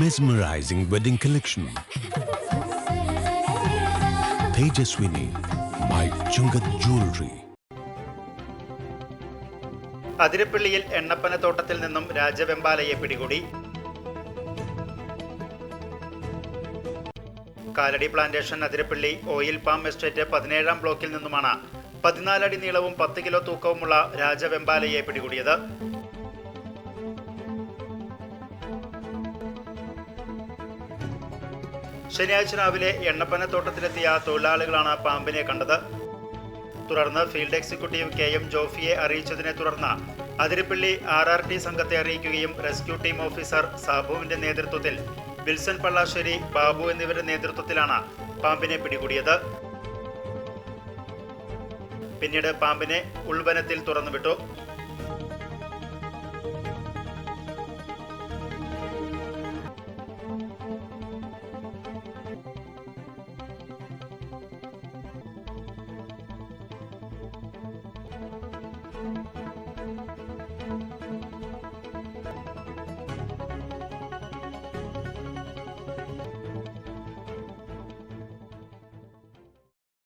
mesmerizing wedding collection Tejaswini by Chungath jewellery അതിരപ്പള്ളിയിൽ എണ്ണപ്പനത്തോട്ടത്തിൽ നിന്നും രാജവെമ്പാലയെ പിടികൂടി. Kalady plantation Athirappilly oil palm estate പതിനേഴാം ബ്ലോക്കിൽ നിന്നുമാണ് പതിനാലടി നീളവും പത്ത് കിലോ തൂക്കവുമുള്ള രാജവെമ്പാലയെ പിടികൂടിയത്. ശനിയാഴ്ച രാവിലെ എണ്ണപ്പനത്തോട്ടത്തിലെത്തിയ തൊഴിലാളികളാണ് പാമ്പിനെ കണ്ടത്. തുടർന്ന് ഫീൽഡ് എക്സിക്യൂട്ടീവ് കെ എം ജോഫിയെ അറിയിച്ചതിനെ തുടർന്ന് അതിരപ്പള്ളി ആർ ആർ ടി സംഘത്തെ അറിയിക്കുകയും റെസ്ക്യൂ ടീം ഓഫീസർ സാബുവിന്റെ നേതൃത്വത്തിൽ വിൽസൺ പള്ളാശ്ശേരി ബാബു എന്നിവരുടെ നേതൃത്വത്തിലാണ് പാമ്പിനെ പിടികൂടിയത്. പിന്നീട് പാമ്പിനെ ഉൾവനത്തിൽ തുറന്നുവിട്ടു.